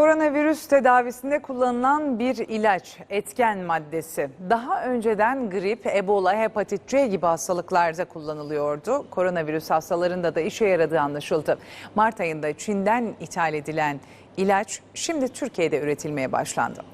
Koronavirüs tedavisinde kullanılan bir ilaç, etken maddesi. Daha önceden grip, ebola, hepatit C gibi hastalıklarda kullanılıyordu. Koronavirüs hastalarında da işe yaradığı anlaşıldı. Mart ayında Çin'den ithal edilen ilaç şimdi Türkiye'de üretilmeye başlandı.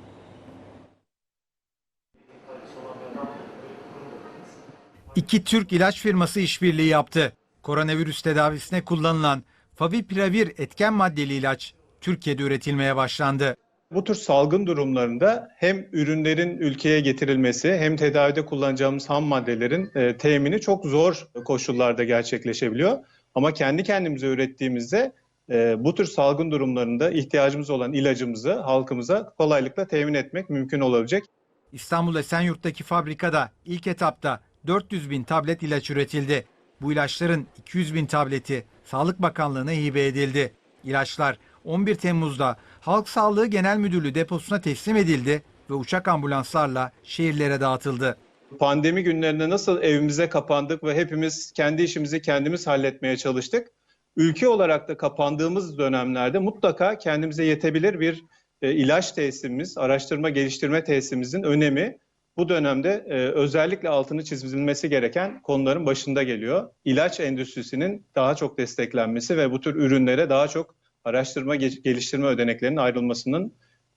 İki Türk ilaç firması işbirliği yaptı. Koronavirüs tedavisine kullanılan Favipiravir etken maddeli ilaç Türkiye'de üretilmeye başlandı. Bu tür salgın durumlarında hem ürünlerin ülkeye getirilmesi hem tedavide kullanacağımız ham maddelerin e, temini çok zor koşullarda gerçekleşebiliyor. Ama kendi kendimize ürettiğimizde e, bu tür salgın durumlarında ihtiyacımız olan ilacımızı halkımıza kolaylıkla temin etmek mümkün olabilecek. İstanbul Esenyurt'taki fabrikada ilk etapta 400 bin tablet ilaç üretildi. Bu ilaçların 200 bin tableti Sağlık Bakanlığı'na hibe edildi. İlaçlar 11 Temmuz'da Halk Sağlığı Genel Müdürlüğü deposuna teslim edildi ve uçak ambulanslarla şehirlere dağıtıldı. Pandemi günlerinde nasıl evimize kapandık ve hepimiz kendi işimizi kendimiz halletmeye çalıştık. Ülke olarak da kapandığımız dönemlerde mutlaka kendimize yetebilir bir e, ilaç tesisimiz, araştırma geliştirme tesisimizin önemi bu dönemde e, özellikle altını çizilmesi gereken konuların başında geliyor. İlaç endüstrisinin daha çok desteklenmesi ve bu tür ürünlere daha çok araştırma ge- geliştirme ödeneklerinin ayrılmasının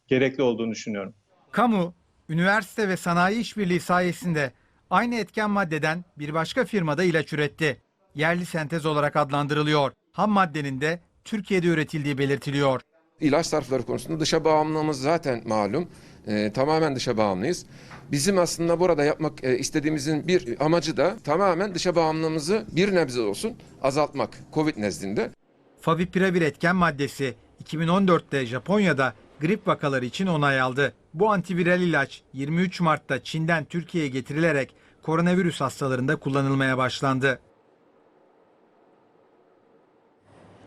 gerekli olduğunu düşünüyorum. Kamu, üniversite ve sanayi işbirliği sayesinde aynı etken maddeden bir başka firmada ilaç üretti. Yerli sentez olarak adlandırılıyor. Ham maddenin de Türkiye'de üretildiği belirtiliyor. İlaç sarfları konusunda dışa bağımlılığımız zaten malum. Ee, tamamen dışa bağımlıyız. Bizim aslında burada yapmak e, istediğimizin bir amacı da tamamen dışa bağımlılığımızı bir nebze olsun azaltmak Covid nezdinde. Favipiravir etken maddesi 2014'te Japonya'da grip vakaları için onay aldı. Bu antiviral ilaç 23 Mart'ta Çin'den Türkiye'ye getirilerek koronavirüs hastalarında kullanılmaya başlandı.